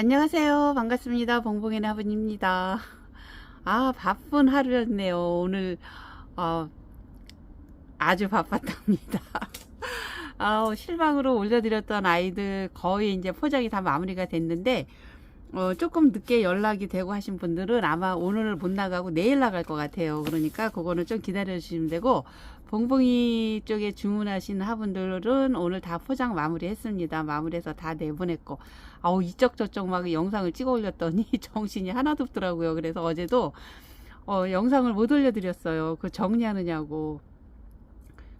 안녕하세요. 반갑습니다. 봉봉이네 아버님입니다. 아, 바쁜 하루였네요. 오늘, 어, 아주 바빴답니다. 아, 실방으로 올려드렸던 아이들 거의 이제 포장이 다 마무리가 됐는데, 어, 조금 늦게 연락이 되고 하신 분들은 아마 오늘 못 나가고 내일 나갈 것 같아요. 그러니까 그거는 좀 기다려 주시면 되고, 봉봉이 쪽에 주문하신 화분들은 오늘 다 포장 마무리 했습니다. 마무리해서 다 내보냈고, 아우, 이쪽 저쪽 막 영상을 찍어 올렸더니 정신이 하나도 없더라고요. 그래서 어제도, 어, 영상을 못 올려드렸어요. 그 정리하느냐고.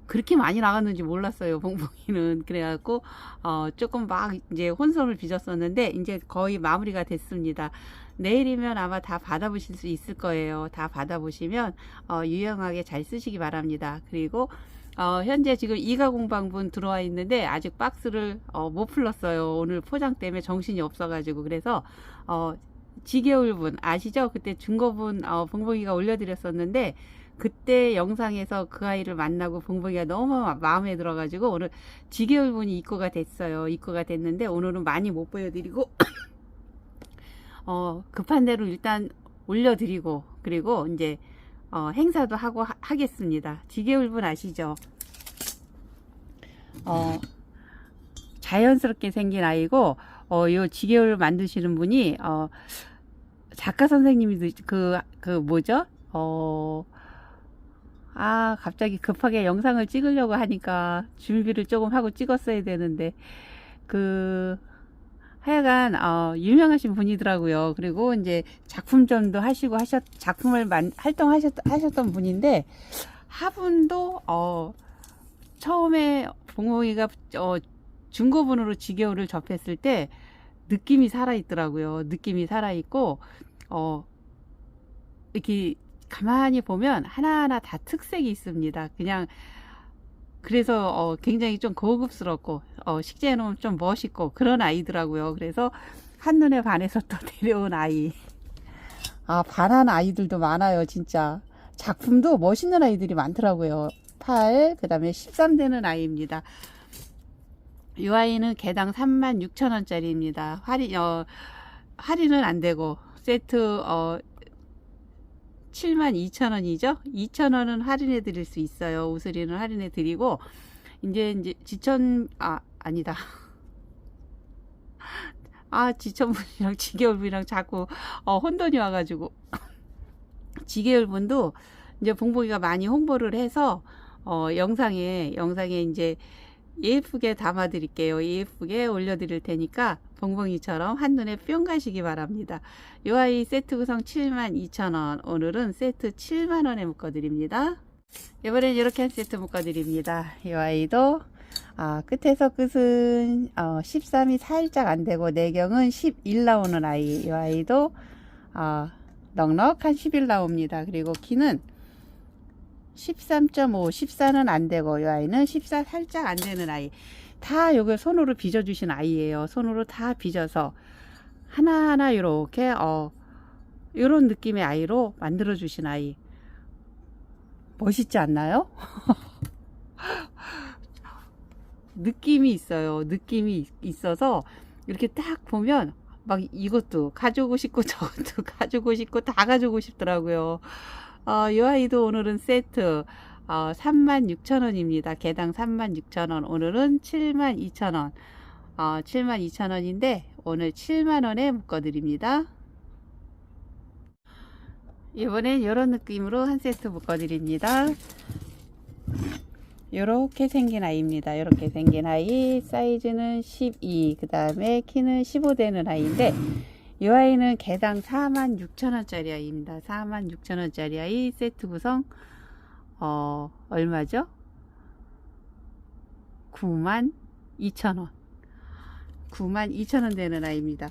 그렇게 많이 나갔는지 몰랐어요, 봉봉이는. 그래갖고, 어, 조금 막 이제 혼선을 빚었었는데, 이제 거의 마무리가 됐습니다. 내일이면 아마 다 받아보실 수 있을 거예요. 다 받아보시면, 어, 유용하게 잘 쓰시기 바랍니다. 그리고, 어, 현재 지금 이가 공방분 들어와 있는데, 아직 박스를, 어, 못 풀렀어요. 오늘 포장 때문에 정신이 없어가지고. 그래서, 어, 지게울분, 아시죠? 그때 중고분, 어, 봉봉이가 올려드렸었는데, 그때 영상에서 그 아이를 만나고 봉봉이가 너무 마- 마음에 들어가지고 오늘 지게울분이 입고가 됐어요. 입고가 됐는데 오늘은 많이 못 보여드리고 어, 급한 대로 일단 올려드리고 그리고 이제 어, 행사도 하고 하, 하겠습니다. 지게울분 아시죠? 어, 자연스럽게 생긴 아이고 어, 요 지게울 만드시는 분이 어, 작가 선생님이 그, 그 뭐죠? 어, 아, 갑자기 급하게 영상을 찍으려고 하니까 준비를 조금 하고 찍었어야 되는데, 그, 하여간, 어, 유명하신 분이더라고요. 그리고 이제 작품전도 하시고 하셨, 작품을 만, 활동하셨, 하셨던 분인데, 화분도, 어, 처음에 봉홍이가, 어, 중고분으로 지게울을 접했을 때, 느낌이 살아 있더라고요. 느낌이 살아 있고, 어, 이렇게 가만히 보면 하나하나 다 특색이 있습니다. 그냥 그래서 어, 굉장히 좀 고급스럽고 어, 식재는 좀 멋있고 그런 아이더라고요. 그래서 한눈에 반해서 또 데려온 아이. 아 반한 아이들도 많아요, 진짜. 작품도 멋있는 아이들이 많더라고요. 8, 그 다음에 13 되는 아이입니다. 이 아이는 개당 36,000원짜리입니다. 할인, 어, 할인은 안 되고, 세트, 어, 72,000원이죠? 2,000원은 할인해 드릴 수 있어요. 우스리는 할인해 드리고, 이제, 이제, 지천, 아, 아니다. 아, 지천분이랑 지겨울분이랑 자꾸, 어, 혼돈이 와가지고. 지겨울분도 이제 봉봉이가 많이 홍보를 해서, 어, 영상에, 영상에 이제 예쁘게 담아 드릴게요. 예쁘게 올려 드릴 테니까, 봉봉이처럼 한눈에 뿅 가시기 바랍니다. 이 아이 세트 구성 72,000원. 오늘은 세트 7만원에 묶어드립니다. 이번엔 이렇게 한 세트 묶어드립니다. 이 아이도, 아, 끝에서 끝은, 어, 13이 살짝 안 되고, 내경은 11 나오는 아이. 이 아이도, 아, 넉넉한 11 나옵니다. 그리고 키는 13.5, 14는 안 되고, 이 아이는 14 살짝 안 되는 아이. 다 요거 손으로 빚어 주신 아이예요. 손으로 다 빚어서 하나하나 이렇게 어 요런 느낌의 아이로 만들어 주신 아이. 멋있지 않나요? 느낌이 있어요. 느낌이 있어서 이렇게 딱 보면 막 이것도 가지고 싶고 저것도 가지고 싶고 다 가지고 싶더라고요. 어, 이 아이도 오늘은 세트 어, 36,000원입니다. 개당 36,000원. 오늘은 72,000원. 어, 72,000원인데 오늘 7만원에 묶어드립니다. 이번엔 이런 느낌으로 한 세트 묶어드립니다. 이렇게 생긴 아이입니다. 이렇게 생긴 아이 사이즈는 12, 그 다음에 키는 15 되는 아이인데 이 아이는 개당 46,000원짜리 아이입니다. 46,000원짜리 아이 세트 구성 어 얼마죠? 92,000원 92,000원 되는 아이입니다.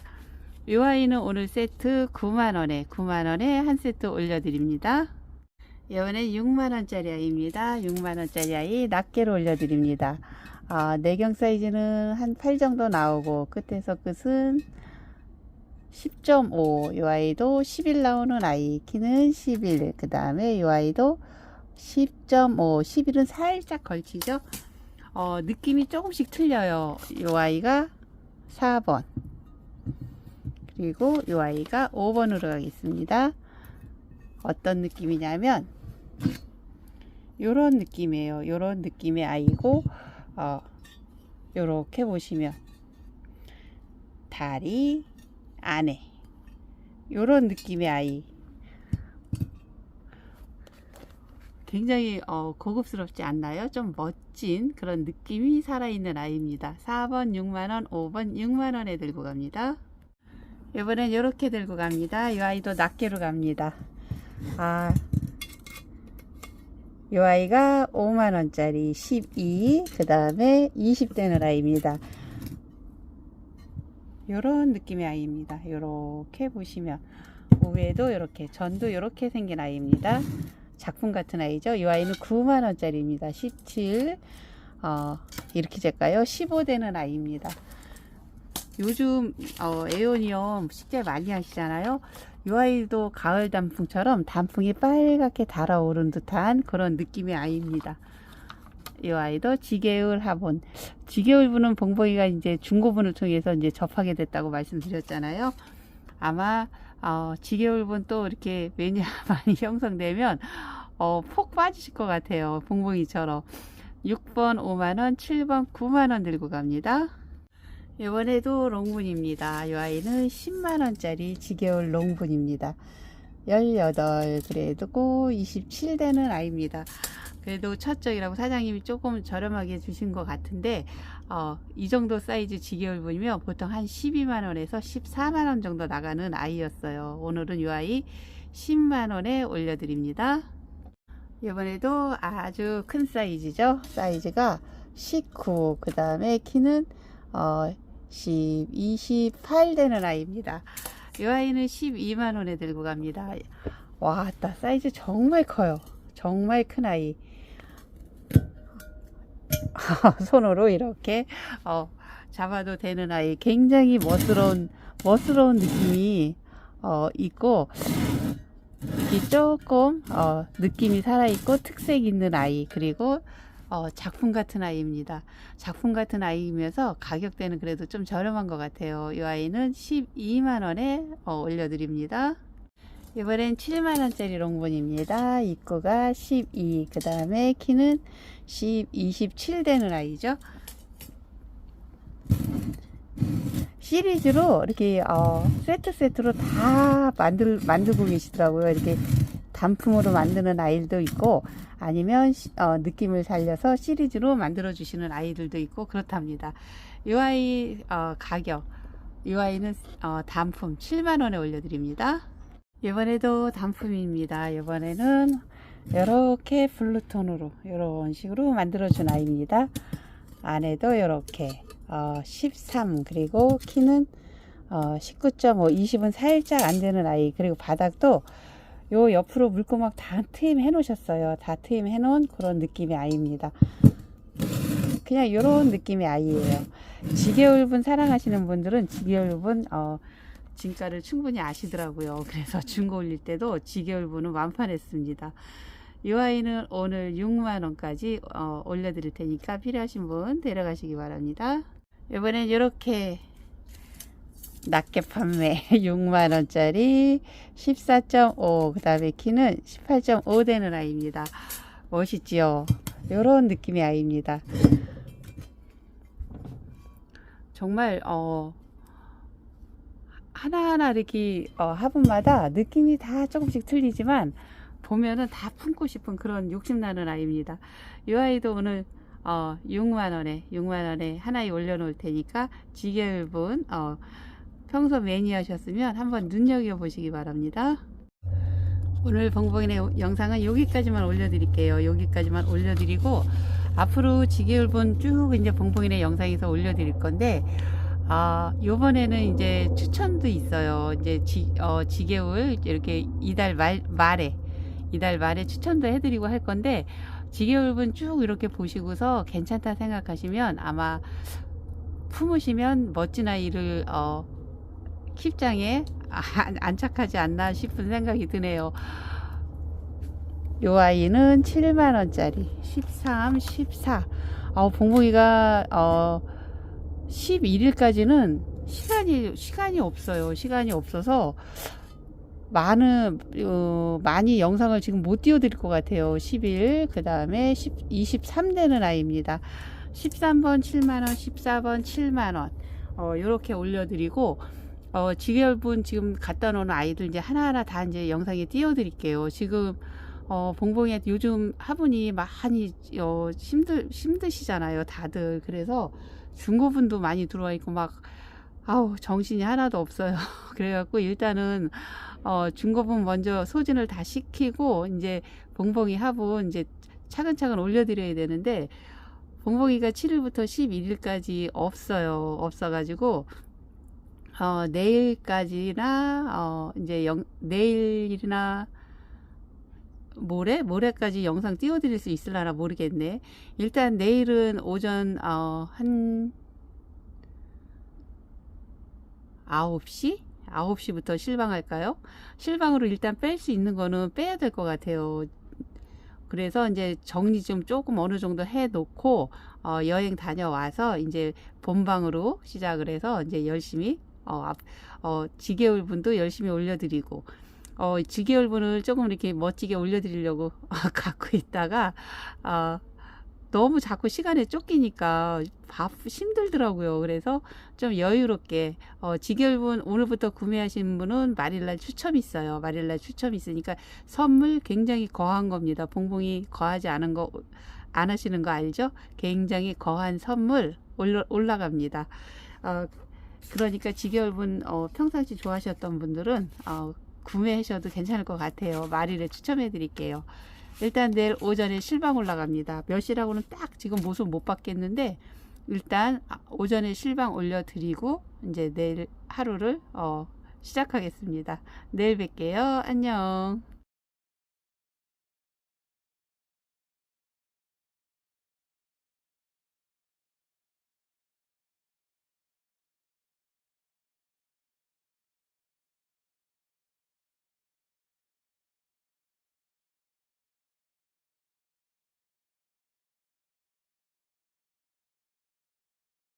이 아이는 오늘 세트 9만원에 9만원에 한 세트 올려드립니다. 이번엔 6만원짜리 아이입니다. 6만원짜리 아이 낱개로 올려드립니다. 아, 내경 사이즈는 한 8 정도 나오고 끝에서 끝은 10.5. 이 아이도 11 나오는 아이. 키는 11. 그 다음에 이 아이도 10.5. 11은 살짝 걸치죠. 어, 느낌이 조금씩 틀려요. 이 아이가 4번. 그리고 이 아이가 5번으로 가겠습니다. 어떤 느낌이냐면 요런 느낌이에요. 요런 느낌의 아이고 어 요렇게 보시면 다리 안에 요런 느낌의 아이 굉장히 어, 고급스럽지 않나요? 좀 멋진 그런 느낌이 살아있는 아이입니다. 4번 6만원, 5번 6만원에 들고 갑니다. 이번엔 이렇게 들고 갑니다. 이 아이도 낱개로 갑니다. 아, 이 아이가 5만원짜리 12, 그 다음에 20되는 아이입니다. 요런 느낌의 아이입니다. 요렇게 보시면 위에도 이렇게 전도 이렇게 생긴 아이입니다. 작품 같은 아이죠. 이 아이는 9만 원짜리입니다. 17 어, 이렇게 될까요? 15 되는 아이입니다. 요즘 어, 에오니엄 식재 많이 하시잖아요. 이 아이도 가을 단풍처럼 단풍이 빨갛게 달아오른 듯한 그런 느낌의 아이입니다. 이 아이도 지게울 화분. 지게울 분은 봉봉이가 이제 중고분을 통해서 이제 접하게 됐다고 말씀드렸잖아요. 아마 어, 지게울분 또 이렇게 매니아 많이 형성되면 어, 폭 빠지실 것 같아요. 봉봉이처럼. 6번 5만원, 7번 9만원 들고 갑니다. 이번에도 롱분입니다. 이 아이는 10만원짜리 지게울 롱분입니다. 18 그래도 27되는 아이입니다. 그래도 첫 적이라고 사장님이 조금 저렴하게 주신 것 같은데 어, 이 정도 사이즈 지게울분이면 보통 한 12만원에서 14만원 정도 나가는 아이였어요. 오늘은 이 아이 10만원에 올려드립니다. 이번에도 아주 큰 사이즈죠. 사이즈가 19, 그 다음에 키는 어, 10, 28 되는 아이입니다. 이 아이는 12만원에 들고 갑니다. 와, 따 사이즈 정말 커요. 정말 큰 아이. 손으로 이렇게 어, 잡아도 되는 아이. 굉장히 멋스러운 멋스러운 느낌이 어, 있고 이게 조금 어, 느낌이 살아 있고 특색 있는 아이 그리고 어, 작품 같은 아이입니다. 작품 같은 아이이면서 가격대는 그래도 좀 저렴한 것 같아요. 이 아이는 12만원에 어, 올려드립니다. 이번엔 7만원짜리 롱본입니다. 입구가 12, 그 다음에 키는 10, 27 되는 아이죠. 시리즈로 이렇게 어, 세트 세트로 다 만들 만들고 계시더라고요. 이렇게 단품으로 만드는 아이들도 있고 아니면 시- 어, 느낌을 살려서 시리즈로 만들어 주시는 아이들도 있고 그렇답니다. 이 아이 어, 가격 이 아이는 어, 단품 7만 원에 올려드립니다. 이번에도 단품입니다. 이번에는 이렇게 블루톤으로 이런 식으로 만들어 준 아이입니다. 안에도 이렇게 어, 13 그리고 키는 어, 19.5 20은 살짝 안 되는 아이 그리고 바닥도 요 옆으로 물고막 다 트임 해 놓으셨어요. 다 트임 해 놓은 그런 느낌의 아이입니다. 그냥 요런 느낌의 아이예요. 지게울분 사랑하시는 분들은 지게울분 어, 진가를 충분히 아시더라고요. 그래서 중고 올릴 때도 지게울분은 완판했습니다. 이 아이는 오늘 6만원까지 어, 올려드릴 테니까 필요하신 분 데려가시기 바랍니다. 이번엔 이렇게 낮게 판매 6만원짜리 14.5 그 다음에 키는 18.5 되는 아이입니다. 멋있지요? 이런 느낌의 아이입니다. 정말 어 하나하나 이렇게 어, 화분마다 느낌이 다 조금씩 틀리지만 보면은 다 품고 싶은 그런 욕심나는 아이입니다. 이 아이도 오늘 어, 6만원에 6만원에 하나에 올려놓을 테니까 지게울분 어, 평소 매니아셨으면 한번 눈여겨보시기 바랍니다. 오늘 봉봉이네 영상은 여기까지만 올려드릴게요. 여기까지만 올려드리고 앞으로 지게울분 쭉 이제 봉봉이네 영상에서 올려드릴 건데 아, 요번에는 이제 추천도 있어요. 이제 지, 어, 지게울 이렇게 이달 말, 말에 이달 말에 추천도 해드리고 할 건데 지게울분 쭉 이렇게 보시고서 괜찮다 생각하시면 아마 품으시면 멋진 아이를 어, 킵장에 안- 안착하지 않나 싶은 생각이 드네요. 요 아이는 7만원짜리 13, 14 어, 봉봉이가 어, 11일까지는 시간이 시간이 없어요. 시간이 없어서 많은 어, 많이 영상을 지금 못 띄워드릴 것 같아요. 10일 그 다음에 23 되는 아이입니다. 13번 7만 원, 14번 7만 원. 어, 이렇게 올려드리고 어, 지결분 지금 갖다 놓은 아이들 이제 하나하나 다 이제 영상에 띄워드릴게요. 지금 어, 봉봉이 요즘 화분이 많이 어, 힘들 힘드시잖아요, 다들. 그래서 중고분도 많이 들어와 있고 막 아우 정신이 하나도 없어요. 그래갖고 일단은 어, 중고분 먼저 소진을 다 시키고 이제 봉봉이 화분 이제 차근차근 올려드려야 되는데 봉봉이가 7일부터 11일까지 없어요. 없어가지고 어, 내일까지나 어, 이제 영, 내일이나 모레 모레까지 영상 띄워드릴 수 있을라나 모르겠네. 일단 내일은 오전 어, 한 9시? 9시부터 실방할까요? 실방으로 일단 뺄 수 있는 거는 빼야 될 것 같아요. 그래서 이제 정리 좀 조금 어느 정도 해 놓고 어, 여행 다녀와서 이제 본방으로 시작을 해서 이제 열심히 어, 앞- 어, 지게울 분도 열심히 올려드리고 어, 지게울 분을 조금 이렇게 멋지게 올려드리려고 갖고 있다가 어, 너무 자꾸 시간에 쫓기니까 바, 힘들더라고요. 그래서 좀 여유롭게 어, 지결분 오늘부터 구매하신 분은 말일날 추첨 있어요. 말일날 추첨 있으니까 선물 굉장히 거한 겁니다. 봉봉이 거하지 않은 거 안 하시는 거 알죠? 굉장히 거한 선물 올라, 올라갑니다. 어, 그러니까 지결분 어, 평상시 좋아하셨던 분들은 어, 구매하셔도 괜찮을 것 같아요. 말일에 추첨해 드릴게요. 일단 내일 오전에 실방 올라갑니다. 몇 시라고는 딱 지금 모습 못 받겠는데 일단 오전에 실방 올려드리고 이제 내일 하루를 어, 시작하겠습니다. 내일 뵐게요. 안녕.